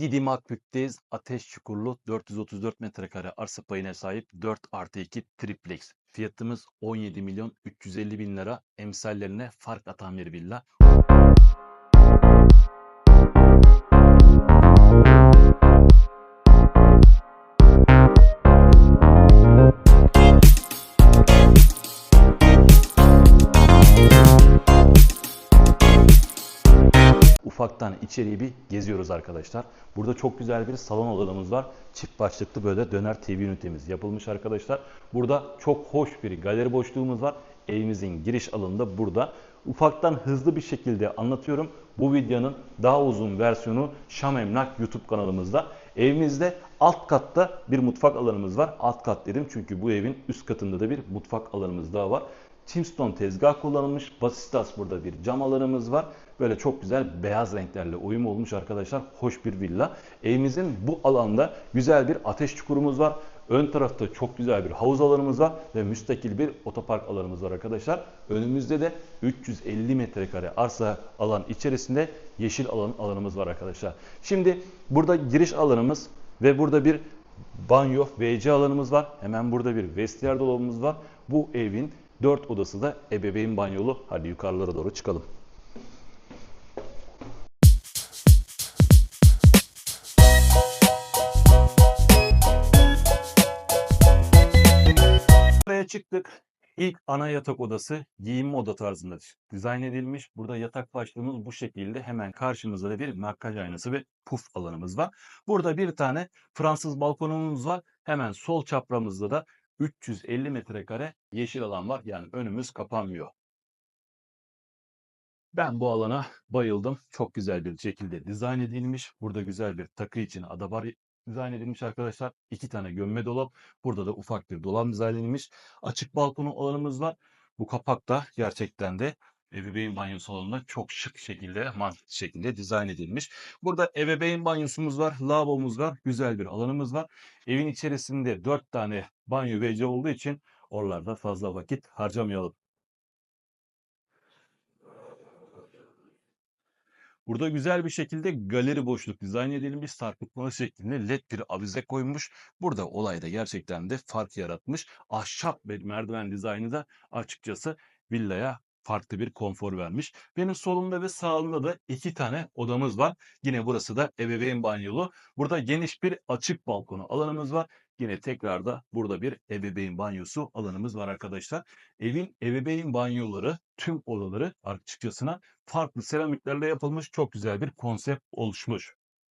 Didim Akbük'teyiz. Ateş Çukurlu 434 metrekare arsa payına sahip 4 artı 2 triplex. Fiyatımız 17 milyon 350 bin lira. Emsallerine fark atan bir villa. Ufaktan içeriği bir geziyoruz arkadaşlar. Burada çok güzel bir salon odamız var. Çift başlıklı böyle döner TV ünitemiz yapılmış arkadaşlar. Burada çok hoş bir galeri boşluğumuz var. Evimizin giriş alanında burada. Ufaktan hızlı bir şekilde anlatıyorum. Bu videonun daha uzun versiyonu Şam Emlak YouTube kanalımızda. Evimizde alt katta bir mutfak alanımız var. Alt kat dedim çünkü bu evin üst katında da bir mutfak alanımız daha var. Timstone tezgah kullanılmış. Basistas burada bir cam alanımız var. Böyle çok güzel beyaz renklerle uyum olmuş arkadaşlar. Hoş bir villa. Evimizin bu alanda güzel bir ateş çukurumuz var. Ön tarafta çok güzel bir havuz alanımız var ve müstakil bir otopark alanımız var arkadaşlar. Önümüzde de 350 metrekare arsa alan içerisinde yeşil alan alanımız var arkadaşlar. Şimdi burada giriş alanımız ve burada bir banyo, WC alanımız var. Hemen burada bir vestiyer dolabımız var. Bu evin 4 odası da ebeveyn banyolu. Hadi yukarılara doğru çıkalım. Buraya çıktık. İlk ana yatak odası giyinme oda tarzında dizayn edilmiş. Burada yatak başlığımız bu şekilde. Hemen karşımızda da bir makyaj aynası ve puf alanımız var. Burada bir tane Fransız balkonumuz var. Hemen sol çapramızda da 350 metrekare yeşil alan var. Yani önümüz kapanmıyor. Ben bu alana bayıldım. Çok güzel bir şekilde dizayn edilmiş. Burada güzel bir takı için adabar dizayn edilmiş arkadaşlar. İki tane gömme dolap. Burada da ufak bir dolap dizayn edilmiş. Açık balkonu alanımız var. Bu kapak da gerçekten de ebeveyn banyo salonunda çok şık şekilde, mantıklı şekilde dizayn edilmiş. Burada ebeveyn banyosumuz var, lavabomuz var, güzel bir alanımız var. Evin içerisinde 4 tane banyo ve olduğu için oralarda fazla vakit harcamayalım. Burada güzel bir şekilde galeri boşluk dizayn edilmiş. Sarkıtmalı şeklinde led bir avize koymuş. Burada olayda gerçekten de fark yaratmış. Ahşap ve merdiven dizaynı da açıkçası villaya farklı bir konfor vermiş. Benim solumda ve sağımda da iki tane odamız var. Yine burası da ebeveyn banyolu. Burada geniş bir açık balkonu alanımız var. Yine tekrar da burada bir ebeveyn banyosu alanımız var arkadaşlar. Evin ebeveyn banyoları tüm odaları açıkçasına farklı seramiklerle yapılmış çok güzel bir konsept oluşmuş.